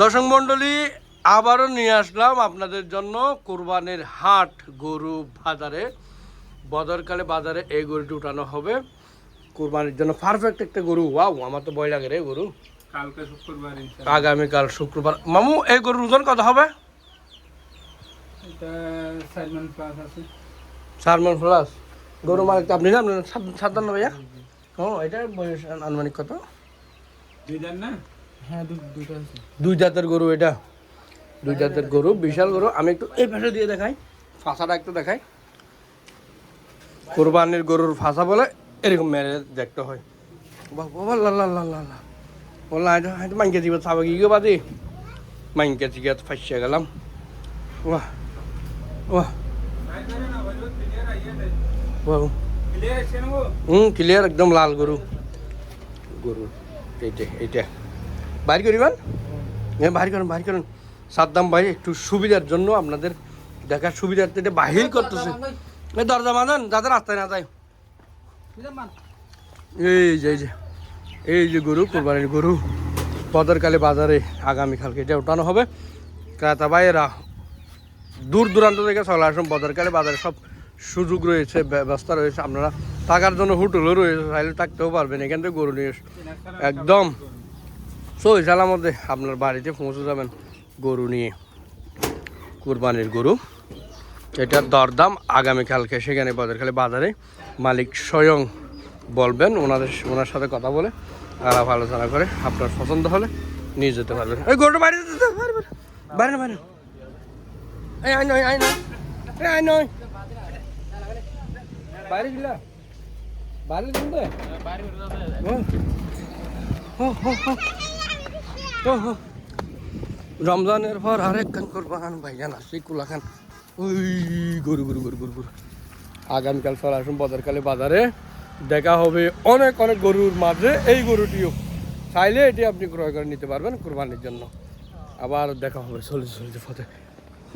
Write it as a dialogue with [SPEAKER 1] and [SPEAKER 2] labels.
[SPEAKER 1] দর্শক মণ্ডলী আবারও নিয়ে আসলাম আপনাদের জন্য কোরবানির হাট গরু বাজারে। বদরকালে বাজারে এই গরুটি উঠানো হবে। কোরবানির জন্য পারফেক্ট একটা গরু। ওয়াও আমার তো ভয় লাগে রে গরু।
[SPEAKER 2] কালকে শুক্রবার
[SPEAKER 1] আগামীকাল শুক্রবার। মামু এই গরুর ওজন কত হবে? সারমন প্লাস গরু মালিক আপনি না আপনার সাতান্ন ভাইয়া? ও এটা বয়স আনুমানিক কত?
[SPEAKER 2] দুই না হ্যাঁ
[SPEAKER 1] দুই জাতের গরু এটা। দুই জাতের গরু বিশাল গরু। আমি একটু এই পাশে দিয়ে দেখাই ফাঁসাটা একটু দেখাই। কোরবানির গরুর ফাঁসা বলে এরকম মেরে দেখতে হয়। বাবা লা লা লা লা লা। বললাম হয়তো হয়তো মাইকে দিব চাবা কি বাদি মাইকে চিকে ফাঁসিয়ে গেলাম। বাহ বাহ হুম ক্লিয়ার একদম লাল গরু। গরু এইটা এইটা। বাইর করিবেন হ্যাঁ বাইর করেন বাইর করেন। সাদ্দাম ভাই একটু সুবিধার জন্য আপনাদের দেখার সুবিধার্থে এটা বাহির করতেছে। এই দরজা বাঁধান যাতে রাস্তায় না যায়। এই যে এই যে এই যে গরু কোরবানির গরু। বদরকালে বাজারে আগামীকালকে এটা উঠানো হবে। ক্রেতা ভাইয়েরা দূর দূরান্ত থেকে চলে আসুন বদরকালে বাজারে সব সুযোগ রয়েছে ব্যবস্থা রয়েছে। আপনারা থাকার জন্য হোটেলও রয়েছে চাইলে থাকতেও পারবেন। এখান থেকে গরু নিয়ে এসে একদম সই সালার মধ্যে আপনার বাড়িতে পৌঁছে যাবেন গরু নিয়ে। কুরবানির গরু। এটার দরদাম আগামীকালকে, সেখানে বদরকালে বাজারে মালিক স্বয়ং বলবেন, ওনাদের, ওনার সাথে কথা বলে আলাপ আলোচনা করে আপনার পছন্দ হলে নিয়ে যেতে পারবেন। ওই গরুটা বাইরে যেতে বাইরে এই আই নয় আই নয় আই নয় কিন্তু রমজানের পর আরেক খান কোরবান ভাইজান আসি কুলা খান। ওই গরু গরু গরু গরু গরু। আগামীকাল চলে আসুন বদরকালে বাজারে। দেখা হবে অনেক অনেক গরুর মাঝে এই গরুটিও। চাইলে এটি আপনি ক্রয় করে নিতে পারবেন কোরবানির জন্য। আবার দেখা হবে। চলতে চলতে পথে